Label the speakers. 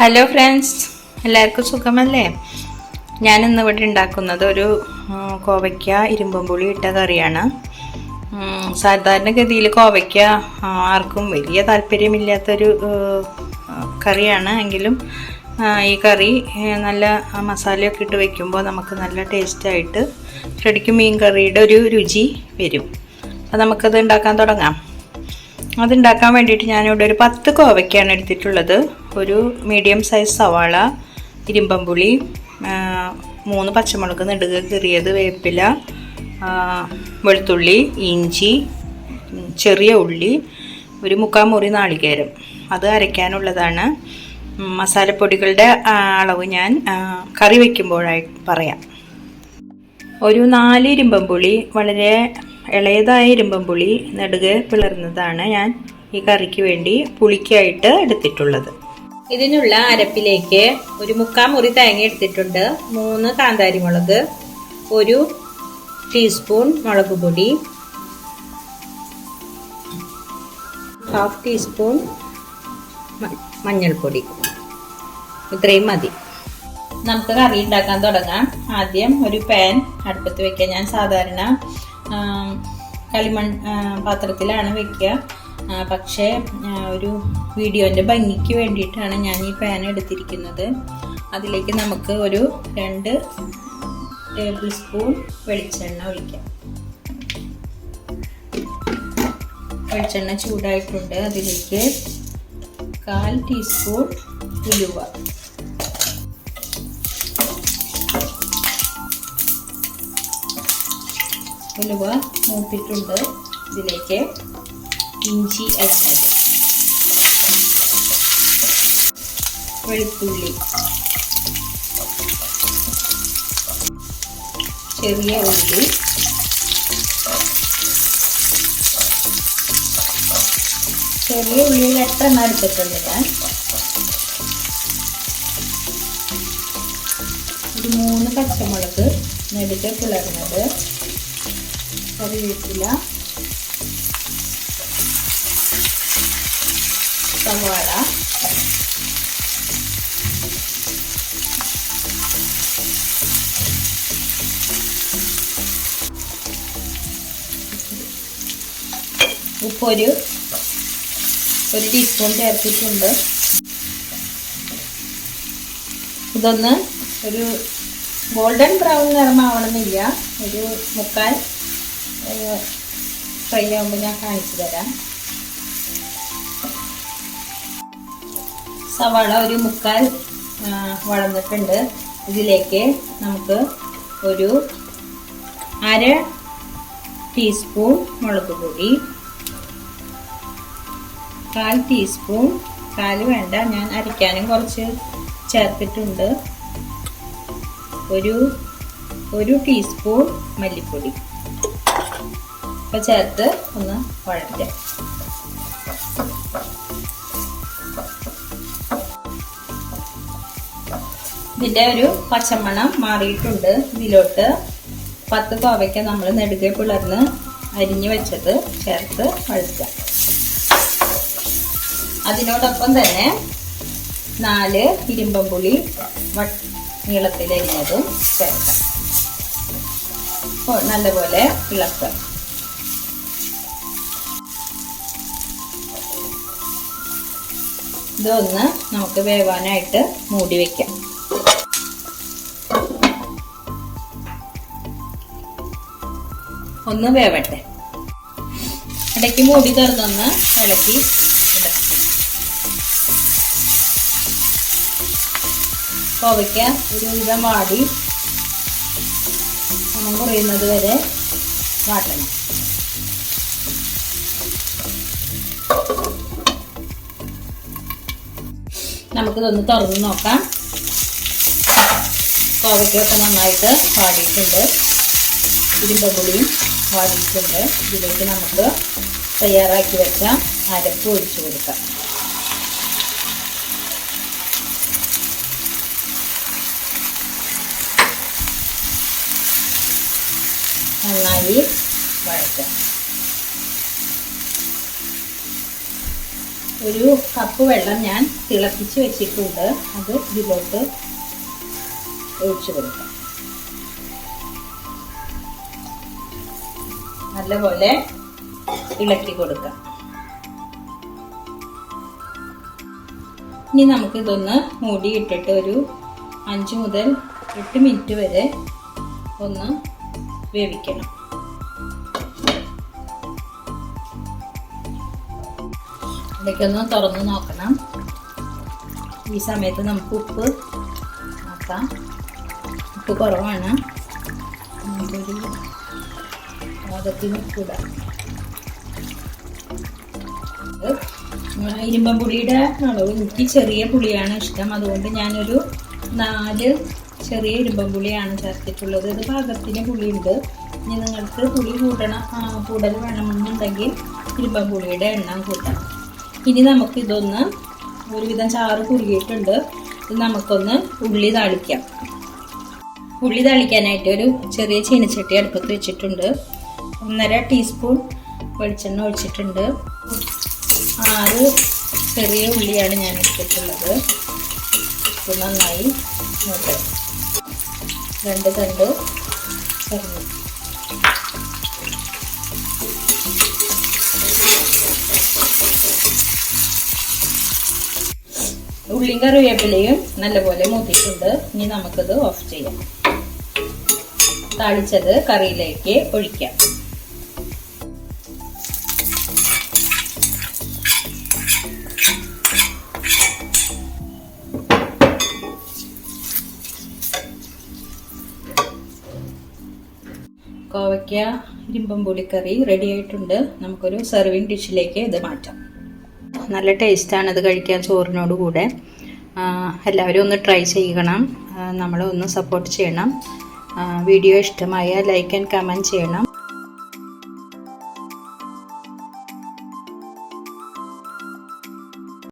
Speaker 1: Hello friends എല്ലാവർക്കും സുഖമല്ലേ? ഞാൻ ഇന്ന് ഇവിടെ ഉണ്ടാക്കുന്നത് ഒരു കോവയ്ക്ക ഇരുമ്പുളി ഇട്ട കറിയാണ്. സാധാരണഗതിയിൽ കോവയ്ക്ക ആർക്കും വലിയ താല്പര്യമില്ലാത്തൊരു കറിയാണ്. എങ്കിലും ഈ കറി നല്ല മസാലയൊക്കെ ഇട്ട് വെക്കുമ്പോൾ നമുക്ക് നല്ല ടേസ്റ്റായിട്ട് ശരിക്കും മീൻ കറിയുടെ ഒരു രുചി വരും. അപ്പോൾ നമുക്കത് ഉണ്ടാക്കാൻ തുടങ്ങാം. അതുണ്ടാക്കാൻ വേണ്ടിയിട്ട് ഞാനിവിടെ ഒരു പത്ത് കോവയ്ക്കാണ് എടുത്തിട്ടുള്ളത്. ഒരു മീഡിയം സൈസ് സവാള ഇരുമ്പമ്പുളി മൂന്ന് പച്ചമുളക് നെടുക കീറിയത് വേപ്പില വെളുത്തുള്ളി ഇഞ്ചി ചെറിയ ഉള്ളി ഒരു മുക്കാൽ മുറി നാളികേരം. അത് അരയ്ക്കാനുള്ളതാണ്. മസാലപ്പൊടികളുടെ അളവ് ഞാൻ കറി വയ്ക്കുമ്പോഴായി പറയാം. ഒരു നാല് ഇരുമ്പമ്പുളി വളരെ ഇളയതായ ഇരുമ്പമ്പുളി നെടുകെ പിളർന്നതാണ് ഞാൻ ഈ കറിക്ക് വേണ്ടി പുളിക്കായിട്ട് എടുത്തിട്ടുള്ളത്. ഇതിനുള്ള അരപ്പിലേക്ക് ഒരു മുക്കാൽ മുറി തേങ്ങ എടുത്തിട്ടുണ്ട്. മൂന്ന് കാന്താരി മുളക് ഒരു ടീസ്പൂൺ മുളക് പൊടി ഹാഫ് ടീസ്പൂൺ മഞ്ഞൾപ്പൊടി. ഇത്രയും മതി. നമുക്ക് കറി ഉണ്ടാക്കാൻ തുടങ്ങാം. ആദ്യം ഒരു പാൻ അടുപ്പത്ത് വെക്കുക ഞാൻ സാധാരണ കളിമൺ പാത്രത്തിലാണ് വെക്കുക. പക്ഷേ ഒരു വീഡിയോന്റെ ഭംഗിക്ക് വേണ്ടിയിട്ടാണ് ഞാൻ ഈ പാൻ എടുത്തിരിക്കുന്നത്. അതിലേക്ക് നമുക്ക് ഒരു രണ്ട് ടേബിൾ സ്പൂൺ വെളിച്ചെണ്ണ ഒഴിക്കാം. വെളിച്ചെണ്ണ ചൂടായിട്ടുണ്ട്. അതിലേക്ക് കാൽ ടീസ്പൂൺ ഉലുവ. ഉലുവ മൂപ്പിട്ടുണ്ട്. ഇതിലേക്ക് ഇഞ്ചി അരിഞ്ഞത്. വെളുത്തുള്ളി. ചെറിയ ഉള്ളി. ചെറിയ ഉള്ളിയിൽ എത്ര എടുത്തിട്ടുണ്ട് ഞാൻ? ഒരു മൂന്ന് പച്ചമുളക് നെടുക്കെ പിളർന്നത് കറിവേപ്പില. സവാള ഉപ്പൊരു ഒരു ടീസ്പൂൺ ചേർത്തിട്ടുണ്ട്. ഇതൊന്ന് ഒരു ഗോൾഡൻ ബ്രൗൺ നിറമാവണമെന്നില്ല. ഒരു മുക്കാൽ ഫ്രൈ ആകുമ്പോൾ ഞാൻ കാണിച്ചു തരാം. സവാള ഒരു മുക്കാൽ വളർന്നിട്ടുണ്ട് ഇതിലേക്ക് നമുക്ക് ഒരു അര ടീസ്പൂൺ മുളക് പൊടി കാൽ ടീസ്പൂൺ കാൽ വേണ്ട ഞാൻ അരയ്ക്കാനും കുറച്ച് ചേർത്തിട്ടുണ്ട്. ഒരു ഒരു ടീസ്പൂൺ മല്ലിപ്പൊടി. ഇപ്പൊ ചേർത്ത് ഒന്ന് വഴറ്റാം. ഇതിന്റെ ഒരു പച്ചമണം മാറിയിട്ടുണ്ട്. ഇതിലോട്ട് പത്ത് കോവയ്ക്ക നമ്മൾ നെടുകെ പിളർന്ന് അരിഞ്ഞു വെച്ചത് ചേർത്ത് വഴുത്താം അതിനോടൊപ്പം തന്നെ നാല് ഇരുമ്പമ്പുളി അരിഞ്ഞതും ചേർക്കാം. നല്ലപോലെ ഇളക്കാം ഇതൊന്ന് നമുക്ക് വേവാനായിട്ട് മൂടി വെക്കാം. ഒന്ന് വേവട്ടെ. ഇടയ്ക്ക് മൂടി തുറന്നൊന്ന് ഇളക്കി കോവയ്ക്ക ഒരു വിധം വാടി മണം കുറയുന്നത് വരെ വാട്ടണം. നമുക്കിതൊന്ന് തുറന്ന് നോക്കാം. കോവയ്ക്കൊക്കെ നന്നായിട്ട് വാടിയിട്ടുണ്ട്. ഇരുമ്പുളിയും വാടിയിട്ടുണ്ട് ഇതിലേക്ക് നമുക്ക് തയ്യാറാക്കി വെച്ച അരപ്പ് ഒഴിച്ചു കൊടുക്കാം. നന്നായി വഴറ്റാം. ഒരു കപ്പ് വെള്ളം ഞാൻ തിളപ്പിച്ച് വെച്ചിട്ടുണ്ട്. അത് ഇതിലോട്ട് ഒഴിച്ചു കൊടുക്കാം. നല്ലപോലെ ഇളക്കി കൊടുക്കാം. ഇനി നമുക്കിതൊന്ന് മൂടിയിട്ടിട്ട് ഒരു അഞ്ച് മുതൽ എട്ട് മിനിറ്റ് വരെ ഒന്ന് വേവിക്കണം. ഇടയ്ക്കൊന്ന് തുറന്ന് നോക്കണം. ഈ സമയത്ത് നമുക്ക് ഉപ്പ് നോക്കാം ഉപ്പ് കുറവാണ്. പാകത്തിന് കൂട. ഇരുമ്പം പുളിയുടെ അളവ് എനിക്ക് ചെറിയ പുളിയാണ് ഇഷ്ടം. അതുകൊണ്ട് ഞാനൊരു നാല് ചെറിയ ഇരുമ്പം പുളിയാണ് ചേർത്തിട്ടുള്ളത്. ഇത് പാകത്തിന് പുളിയുണ്ട്. ഇനി നിങ്ങൾക്ക് പുളി കൂട്ടണം കൂടുതൽ വേണമെന്നുണ്ടെങ്കിൽ ഇരുമ്പം പുളിയുടെ എണ്ണം കൂട്ടാം. ഇനി നമുക്കിതൊന്ന് ഒരുവിധം ചാറ് കുറുകിയിട്ടുണ്ട്. ഇത് നമുക്കൊന്ന് ഉള്ളി താളിക്കാം. ഉള്ളി താളിക്കാനായിട്ട് ഒരു ചെറിയ ചീനച്ചട്ടി അടുപ്പത്ത് വെച്ചിട്ടുണ്ട്. ഒന്നര ടീസ്പൂൺ വെളിച്ചെണ്ണ ഒഴിച്ചിട്ടുണ്ട്. ആറ് ചെറിയ ഉള്ളിയാണ് ഞാൻ എടുത്തിട്ടുള്ളത്. ഇത് നന്നായി നോക്കാം രണ്ട് തണ്ട് ചെറിയ ഉള്ളിയും കറിവേപ്പിലയും നല്ലപോലെ മൂത്തിട്ടുണ്ട് ഇനി നമുക്കത് ഓഫ് ചെയ്യാം. താളിച്ചത് കറിയിലേക്ക് ഒഴിക്കാം. കോവയ്ക്ക ഇരുമ്പം പുളിക്കറി റെഡി ആയിട്ടുണ്ട്. നമുക്കൊരു സെർവിങ് ഡിഷിലേക്ക് ഇത് മാറ്റാം. നല്ല ടേസ്റ്റാണ് ഇത് കഴിക്കാൻ ചോറിനോട് കൂടെ. എല്ലാവരും ഒന്ന് ട്രൈ ചെയ്യണം. നമ്മളെ ഒന്ന് സപ്പോർട്ട് ചെയ്യണം. വീഡിയോ ഇഷ്ടമായ ലൈക്ക് ആൻഡ് കമന്റ് ചെയ്യണം.